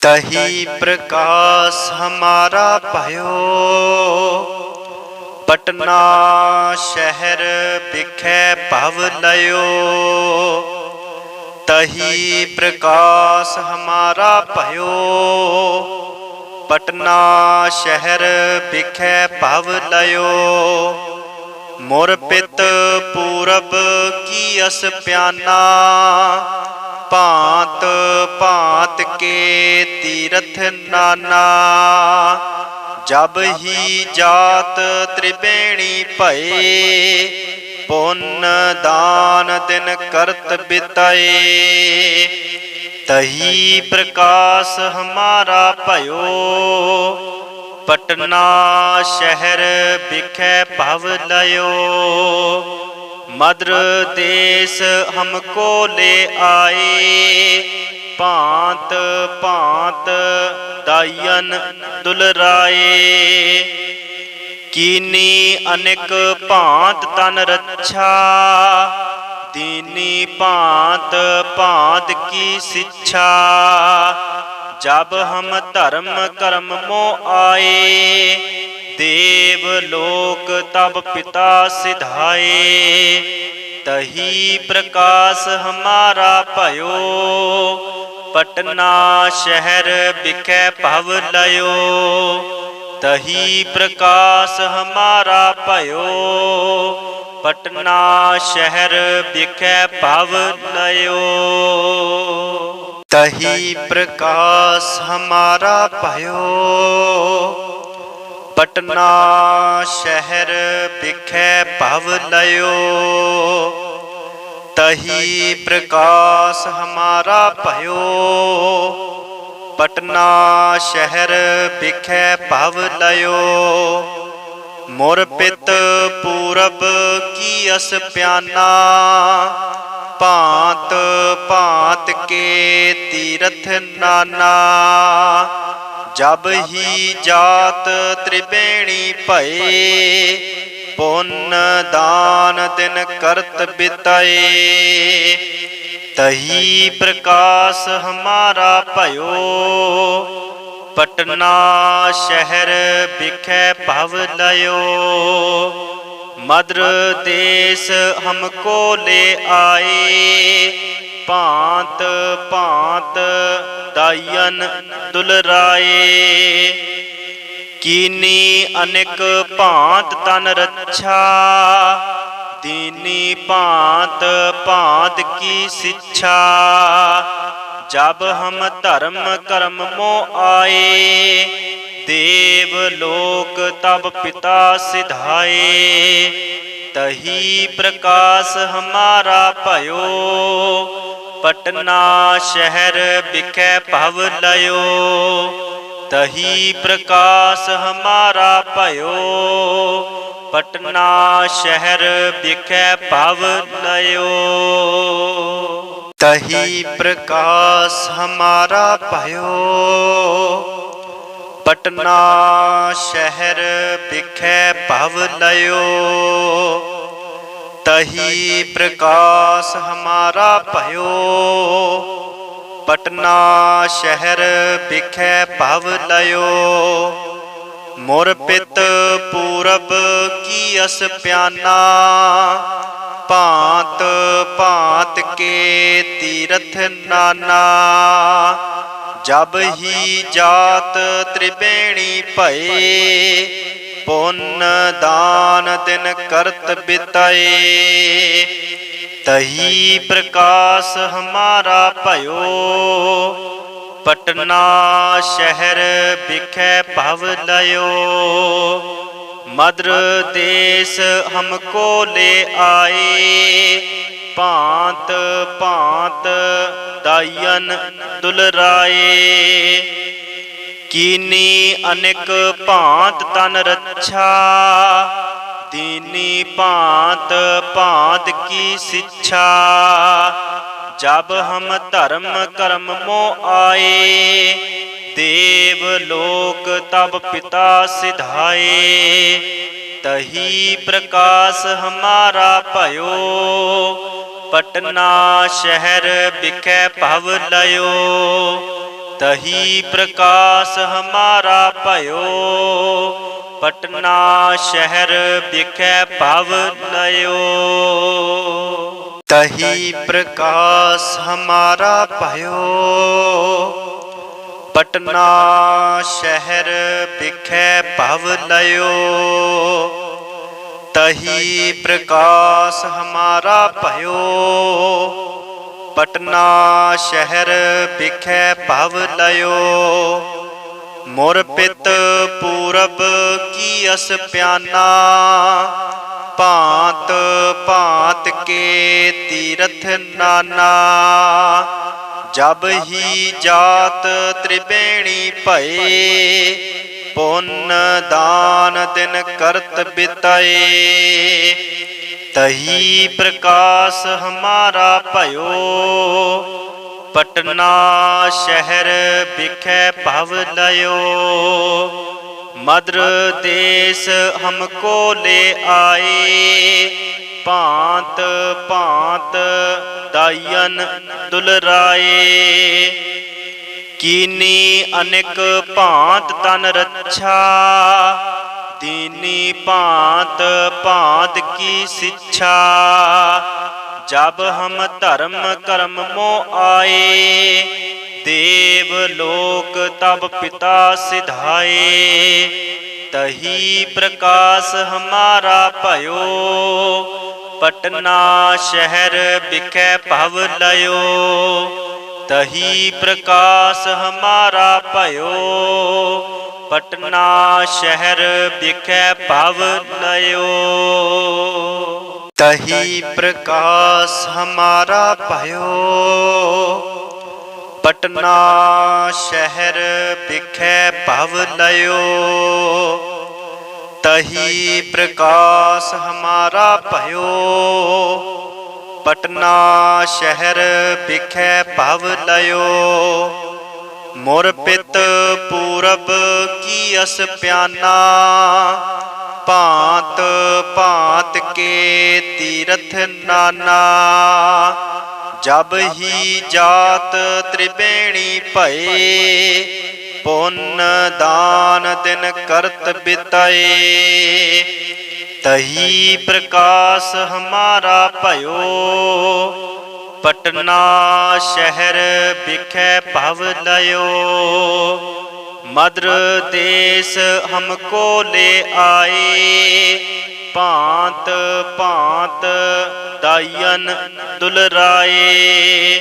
ਤਹੀ ਪ੍ਰਕਾਸ਼ ਹਮਾਰਾ ਭਇਓ। ਪਟਨਾ ਸ਼ਹਿਰ ਵਿਖੇ ਭਵ ਲਇਓ। ਤਹੀ ਪ੍ਰਕਾਸ਼ ਹਮਾਰਾ ਭਇਓ। ਪਟਨਾ ਸ਼ਹਿਰ ਵਿਖੇ ਭਵ ਲਇਓ। ਮੁਰ ਪਿਤ ਪੂਰਬ ਕੀ ਅਸ ਪਿਆਨਾ। ਭਾਂਤ ਭਾਂਤ ਕੇ ਤੀਰਥ ਨਾਨਾ। ਜਬ ਹੀ ਜਾਤ ਤ੍ਰਿਬੇਣੀ ਭਏ, ਪੁੰਨ ਦਾਨ ਦਿਨ ਕਰਤ ਬਿਤਾਏ। ਤਹੀ ਪ੍ਰਕਾਸ਼ ਹਮਾਰਾ ਭਇਓ, ਪਟਨਾ ਸ਼ਹਿਰ ਵਿਖੇ ਭਵ ਲਇਓ। ਮਦਰ ਦੇਸ ਹਮਕੋ ਲੈ ਆਏ, ਭਾਂਤ ਭਾਂਤ ਦਾਇਨ ਦੁਲਰਾਏ ਕੀਨੀ ਅਨੇਕ ਭਾਂਤ ਤਨ ਰੱਛਾ, ਦੀਨੀ ਭਾਂਤ ਭਾਂਤ ਕੀ ਸਿੱਛਾ। ਜਬ ਹਮ ਧਰਮ ਕਰਮ ਮੋ ਆਏ ਦੇਵ ਲੋਕ ਤਬ ਪਿਤਾ ਸਿਧਾਏ, ਤਹੀ ਪ੍ਰਕਾਸ਼ ਹਮਾਰਾ ਭਇਓ, ਪਟਨਾ ਸ਼ਹਿਰ ਵਿਖੇ ਭਵ ਲਇਓ, ਤਹੀ ਪ੍ਰਕਾਸ਼ ਹਮਾਰਾ ਭਇਓ, ਪਟਨਾ ਸ਼ਹਿਰ ਵਿਖੇ ਭਵ ਲਇਓ। ਤਹੀ ਪ੍ਰਕਾਸ਼ ਹਮਾਰਾ ਭਇਓ ਪਟਨਾ ਸ਼ਹਿਰ ਵਿਖੇ ਭਵ ਲਇਓ। ਤਹੀ ਪ੍ਰਕਾਸ਼ ਹਮਾਰਾ ਭਇਓ। ਪਟਨਾ ਸ਼ਹਿਰ ਵਿਖੇ ਭਵ ਲਇਓ। ਮੁਰ ਪਿਤ ਪੂਰਬ ਕੀ ਅਸ ਪਿਆਨਾ। ਭਾਂਤ ਭਾਂਤ ਕੇ ਤੀਰਥ ਨਾਨਾ। ਜਬ ਹੀ ਜਾਤ ਤ੍ਰਿਬੇਣੀ ਭਏ, ਪੁੰਨ ਦਾਨ ਦਿਨ ਕਰਤ ਬਿਤਾਏ। ਤਹੀ ਪ੍ਰਕਾਸ਼ ਹਮਾਰਾ ਭਇਓ, ਪਟਨਾ ਸ਼ਹਿਰ ਵਿਖੇ ਭਵ ਲਇਓ। ਮਦਰ ਦੇਸ ਹਮਕੋ ਲੈ ਆਏ ਭਾਂਤ ਭਾਂਤ ਦਾਇਨ ਦੁਲਰਾਏ। ਕੀਨੀ ਅਨੇਕ ਭਾਂਤ ਤਨ ਰੱਛਾ। ਦੀਨੀ ਭਾਂਤ ਭਾਂਤ ਕੀ ਸਿੱਛਾ। ਜਬ ਹਮ ਧਰਮ ਕਰਮ ਮੋ ਆਏ, ਦੇਵ ਲੋਕ ਤਬ ਪਿਤਾ ਸਿਧਾਏ। ਤਹੀ ਪ੍ਰਕਾਸ਼ ਹਮਾਰਾ ਭਇਓ, ਪਟਨਾ ਸ਼ਹਿਰ ਵਿਖੇ ਭਵ ਲਇਓ। ਤਹੀ ਪ੍ਰਕਾਸ਼ ਹਮਾਰਾ ਭਇਓ, ਪਟਨਾ ਸ਼ਹਿਰ ਵਿਖੇ ਭਵ ਲਇਓ। ਤਹੀ ਪ੍ਰਕਾਸ਼ ਹਮਾਰਾ ਭਇਓ ਪਟਨਾ ਸ਼ਹਿਰ ਵਿਖੇ ਭਵ ਲਇਓ। ਤਹੀ ਪ੍ਰਕਾਸ਼ ਹਮਾਰਾ ਭਇਓ। ਪਟਨਾ ਸ਼ਹਿਰ ਵਿਖੇ ਭਵ ਲਇਓ। ਮੁਰ ਪਿਤ ਪੂਰਬ ਕੀ ਅਸ ਪਿਆਨਾ। ਭਾਂਤ ਭਾਂਤ ਕੇ ਤੀਰਥ ਨਾਨਾ। ਜਬ ਹੀ ਜਾਤ ਤ੍ਰਿਬੇਣੀ ਭਏ, ਪੁੰਨ ਦਾਨ ਦਿਨ ਕਰਤ ਬਿਤਾਏ। ਤਹੀ ਪ੍ਰਕਾਸ਼ ਹਮਾਰਾ ਭਇਓ, ਪਟਨਾ ਸ਼ਹਿਰ ਵਿਖੇ ਭਵ ਲਇਓ। ਮਦਰ ਦੇਸ ਹਮਕੋ ਲੈ ਆਏ ਭਾਂਤ ਭਾਂਤ ਦਾਇਨ ਦੁਲਰਾਏ। ਕੀਨੀ ਅਨੇਕ ਭਾਂਤ ਤਨ ਰੱਛਾ। ਦੀਨੀ ਭਾਂਤ ਭਾਂਤ ਕੀ ਸਿੱਛਾ। ਜਬ ਹਮ ਧਰਮ ਕਰਮ ਮੋ ਆਏ, ਦੇਵ ਲੋਕ ਤਬ ਪਿਤਾ ਸਿਧਾਏ। ਤਹੀ ਪ੍ਰਕਾਸ਼ ਹਮਾਰਾ ਭਇਓ ਪਟਨਾ ਸ਼ਹਿਰ ਵਿਖੇ ਭਵ ਲਇਓ। ਤਹੀ ਪ੍ਰਕਾਸ਼ ਹਮਾਰਾ ਭਇਓ। ਪਟਨਾ ਸ਼ਹਿਰ ਵਿਖੇ ਭਵ ਲਇਓ। ਤਹੀ ਪ੍ਰਕਾਸ਼ ਹਮਾਰਾ ਭਇਓ। ਪਟਨਾ ਸ਼ਹਿਰ ਵਿਖੇ ਭਵ ਲਇਓ। तही प्रकाश हमारा भयो पटना शहर बिखे भव लयो मोर पित पूरब की अस प्याना ਭਾਂਤ ਭਾਂਤ ਕੇ ਤੀਰਥ ਨਾਨਾ ਜਬ ਹੀ ਜਾਤ ਤ੍ਰਿਬੇਣੀ ਭਏ ਪੁੰਨ ਦਾਨ ਦਿਨ ਕਰਤ ਬਿਤਾਏ ਤਹੀ ਪ੍ਰਕਾਸ਼ ਹਮਾਰਾ ਭਇਓ। ਪਟਨਾ ਸ਼ਹਿਰ ਵਿਖੇ ਭਵ ਲਇਓ। ਮਦਰ ਦੇਸ ਹਮਕੋ ਲੈ ਆਏ। ਭਾਂਤ ਭਾਂਤ ਦਾਇਨ ਦੁਲਰਾਏ। ਕੀਨੀ ਅਨੇਕ ਭਾਂਤ ਤਨ ਰੱਛਾ। ਦੀਨੀ ਭਾਂਤ ਭਾਂਤ ਕੀ ਸਿੱਛਾ। ਜਬ ਹਮ ਧਰਮ ਕਰਮ ਮੋ ਆਏ, ਦੇਵ ਲੋਕ ਤਬ ਪਿਤਾ ਸਿਧਾਏ। ਤਹੀ ਪ੍ਰਕਾਸ਼ ਹਮਾਰਾ ਭਇਓ, ਪਟਨਾ ਸ਼ਹਿਰ ਵਿਖੇ ਭਵ ਲਇਓ। ਤਹੀ ਪ੍ਰਕਾਸ਼ ਹਮਾਰਾ ਭਇਓ। ਪਟਨਾ ਸ਼ਹਿਰ ਵਿਖੇ ਭਵ ਲਇਓ ਤਹੀ ਪ੍ਰਕਾਸ਼ ਹਮਾਰਾ ਭਇਓ। ਪਟਨਾ ਸ਼ਹਿਰ ਵਿਖੇ ਭਵ ਲਇਓ ਤਹੀ ਪ੍ਰਕਾਸ਼ ਹਮਾਰਾ ਭਇਓ। ਪਟਨਾ ਸ਼ਹਿਰ ਬਿਖੈ ਭਵ ਲਇਓ। ਮੁਰ ਪਿਤ ਪੂਰਬ ਕੀ ਅਸ ਪਿਆਨਾ। ਭਾਂਤ ਭਾਂਤ ਕੇ ਤੀਰਥ ਨਾਨਾ। ਜਬ ਹੀ ਜਾਤ ਤ੍ਰਿਬੇਣੀ ਭਏ, ਪੁੰਨ ਦਾਨ ਦਿਨ ਕਰਤ ਬਿਤਾਏ। ਤਹੀ ਪ੍ਰਕਾਸ਼ ਹਮਾਰਾ ਭਇਓ। ਪਟਨਾ ਸ਼ਹਿਰ ਬਿਖੈ ਭਵ ਲਇਓ। ਮਦਰ ਦੇਸ ਹਮਕੋ ਲੈ ਆਏ। ਭਾਂਤ ਭਾਂਤ ਦਾਇਨ ਦੁਲਰਾਏ।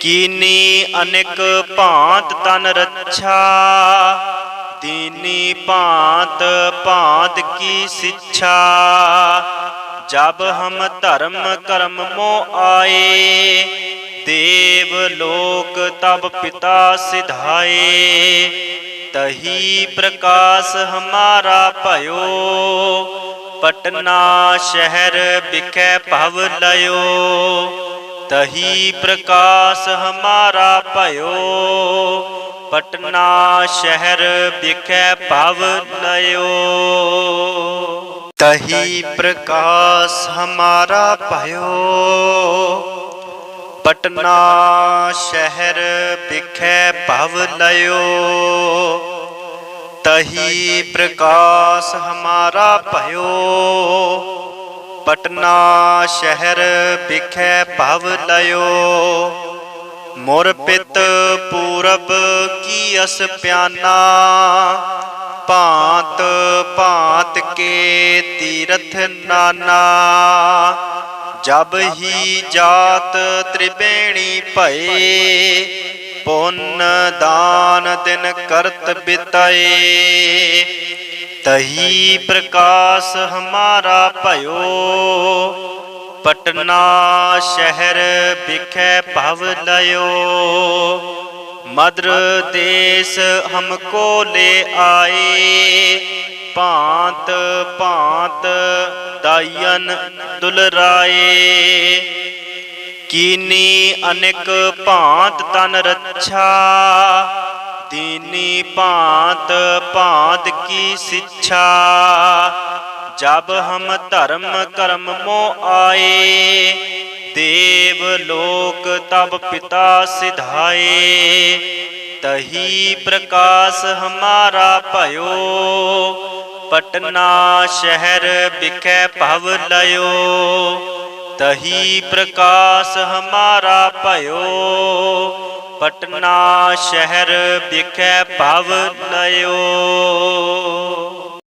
ਕੀਨੀ ਅਨੇਕ ਭਾਂਤ ਤਨ ਰੱਛਾ। ਦੀਨੀ ਭਾਂਤ ਭਾਂਤ ਕੀ ਸਿੱਛਾ? ਜਬ ਹਮ ਧਰਮ ਕਰਮ ਮੋ ਆਏ, ਦੇਵ ਲੋਕ ਤਬ ਪਿਤਾ ਸਿਧਾਏ। ਤਹੀ ਪ੍ਰਕਾਸ਼ ਹਮਾਰਾ ਭਇਓ, ਪਟਨਾ ਸ਼ਹਿਰ ਬਿਖੈ ਭਵ ਲਇਓ। ਤਹੀ ਪ੍ਰਕਾਸ਼ ਹਮਾਰਾ ਭਇਓ ਪਟਨਾ ਸ਼ਹਿਰ ਬਿਖੈ ਭਵ ਲਇਓ। ਤਹੀ ਪ੍ਰਕਾਸ਼ ਹਮਾਰਾ ਭਇਓ। ਪਟਨਾ ਸ਼ਹਿਰ ਬਿਖੈ ਭਵ ਲਇਓ। ਤਹੀ ਪ੍ਰਕਾਸ਼ ਹਮਾਰਾ ਭਇਓ। ਪਟਨਾ ਸ਼ਹਿਰ ਬਿਖੈ ਭਵ ਲਇਓ। ਮੁਰ ਪਿਤ ਪੂਰਬ ਕੀ ਅਸ ਪਿਆਨਾ? ਭਾਂਤ ਭਾਂਤ ਕੇ ਤੀਰਥ ਨਾਨਾ। ਜਬ ਹੀ ਜਾਤ ਤ੍ਰਿਬੇਣੀ ਭਏ, ਪੁੰਨ ਦਾਨ ਦਿਨ ਕਰਤ ਬਿਤਾਏ। ਤਹੀ ਪ੍ਰਕਾਸ਼ ਹਮਾਰਾ ਭਇਓ ਪਟਨਾ ਸ਼ਹਿਰ ਬਿਖੈ ਭਵ ਲਇਓ। ਮਦਰ ਦੇਸ ਹਮਕੋ ਲੈ ਆਏ। ਭਾਂਤ ਭਾਂਤ ਦਾਇਨ ਦੁਲਰਾਏ। ਕੀਨੀ ਅਨੇਕ ਭਾਂਤ ਤਨ ਰੱਛਾ। ਦੀਨੀ ਭਾਂਤ ਭਾਂਤ ਕੀ ਸਿੱਛਾ। ਜਬ ਹਮ ਧਰਮ ਕਰਮ ਮੋ ਆਏ, ਦੇਵ ਲੋਕ ਤਬ ਪਿਤਾ ਸਿਧਾਏ। ਤਹੀ ਪ੍ਰਕਾਸ਼ ਹਮਾਰਾ ਭਇਓ, ਪਟਨਾ ਸ਼ਹਿਰ ਵਿਖੇ ਭਵ ਲਇਓ। ਤਹੀ ਪ੍ਰਕਾਸ਼ ਹਮਾਰਾ ਭਇਓ, ਪਟਨਾ ਸ਼ਹਿਰ ਵਿਖੇ ਭਵ ਲਇਓ।